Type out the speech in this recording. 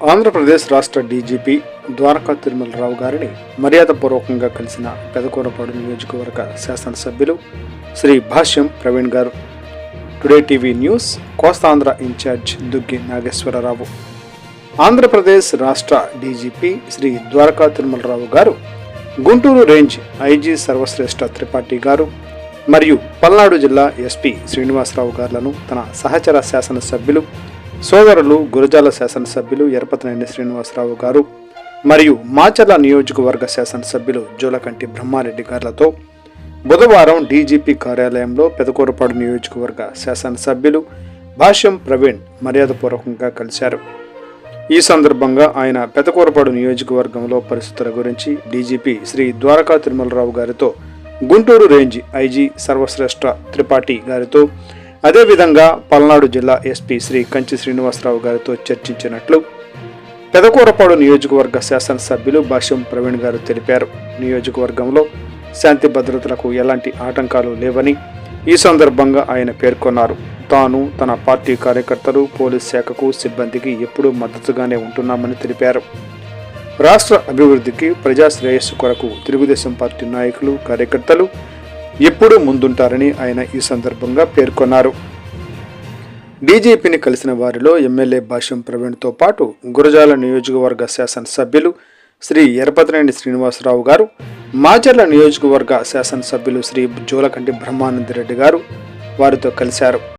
ఆంధ్రప్రదేశ్ రాష్ట్ర డీజీపీ ద్వారకా తిరుమలరావు గారిని మర్యాదపూర్వకంగా కలిసిన పెదకూరపాడు నియోజకవర్గ శాసనసభ్యులు Sri Bhashyam Praveen garu. Today TV news Kostandhra incharge Duggi Nageswararao. Andhra Pradesh రాష్ట్ర DGP Sri Dwaraka Tirumalarao garu Guntur range IG Sarvashreshtha Tripathi garu మరియు పల్నాడు జిల్లా ఎస్పీ శ్రీనివాసరావు గారులను తన సహచర శాసనసభ్యులు సోదరులు గురజాల శాసనసభ్యులు ఎరపతినేని శ్రీనివాసరావు గారు మరియు మాచర్ల నియోజకవర్గ శాసనసభ్యులు జోలకంటి బ్రహ్మారెడ్డి గారులతో బుధవారం డీజీపీ కార్యాలయంలో పెదకూరపాడు నియోజకవర్గ శాసనసభ్యులు భాష్యం ప్రవీణ్ మర్యాదపూర్వకంగా కలిశారు. ఈ సందర్భంగా ఆయన పెదకూరపాడు నియోజకవర్గంలో పరిస్థితుల గురించి డీజీపీ శ్రీ ద్వారకా తిరుమలరావు గారితో గుంటూరు రేంజ్ ఐజీ సర్వశ్రేష్ఠ త్రిపాఠి గారితో అదేవిధంగా పల్నాడు జిల్లా ఎస్పీ శ్రీ కంచి శ్రీనివాసరావు గారితో చర్చించినట్లు పెదకూరపాడు నియోజకవర్గ శాసనసభ్యులు భాష్యం ప్రవీణ్ గారు తెలిపారు. నియోజకవర్గంలో శాంతి భద్రతలకు ఎలాంటి ఆటంకాలు లేవని ఈ సందర్భంగా ఆయన పేర్కొన్నారు. తాను తన పార్టీ కార్యకర్తలు పోలీస్ శాఖకు సిబ్బందికి ఎప్పుడూ మద్దతుగానే ఉంటున్నామని తెలిపారు. రాష్ట్ర అభివృద్ధికి ప్రజా శ్రేయస్సు కొరకు తెలుగుదేశం పార్టీ నాయకులు కార్యకర్తలు ఎప్పుడూ ముందుంటారని ఆయన ఈ సందర్భంగా పేర్కొన్నారు. డీజీపీని కలిసిన వారిలో ఎమ్మెల్యే భాష్యం ప్రవీణ్తో పాటు గురజాల నియోజకవర్గ శాసనసభ్యులు శ్రీ ఎరపతినేని శ్రీనివాసరావు గారు మాచర్ల నియోజకవర్గ శాసనసభ్యులు శ్రీ జోలకంటి బ్రహ్మానందరెడ్డి గారు వారితో కలిశారు.